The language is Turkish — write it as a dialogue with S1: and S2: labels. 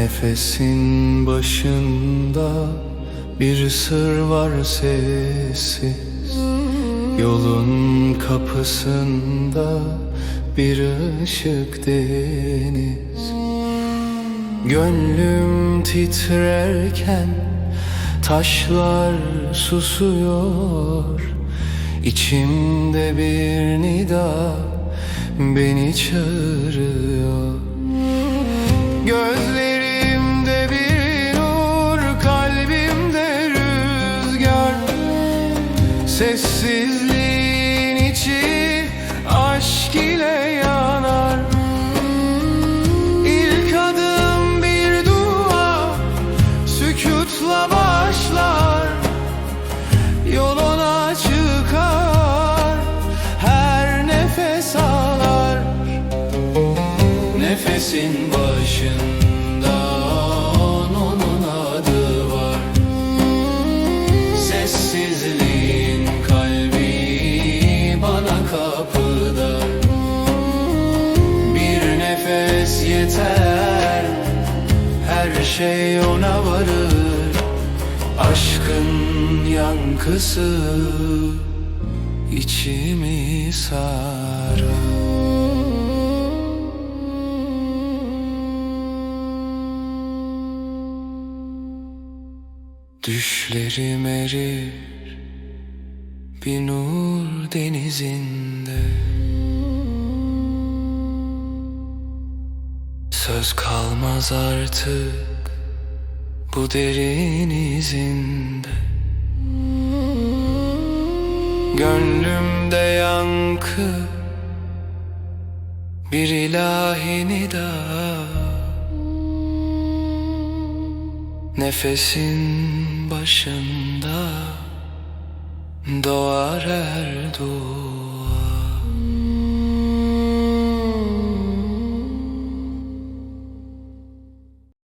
S1: Nefesin başında bir sır var sessiz. Yolun kapısında bir ışık deniz. Gönlüm titrerken taşlar susuyor. İçimde bir nida beni çağırıyor Sessizliğin içi aşk ile yanar. İlk adım bir dua, sükutla başlar. Yoluna çıkar, her nefes alar. Nefesin başında yeter. Her şey ona varır. Aşkın yankısı içimi sarar Düşlerim erir bir nur denizinde Söz kalmaz artık bu derin izinde. Gönlümde yankı bir ilahi nida. Nefesin başında doğar her dua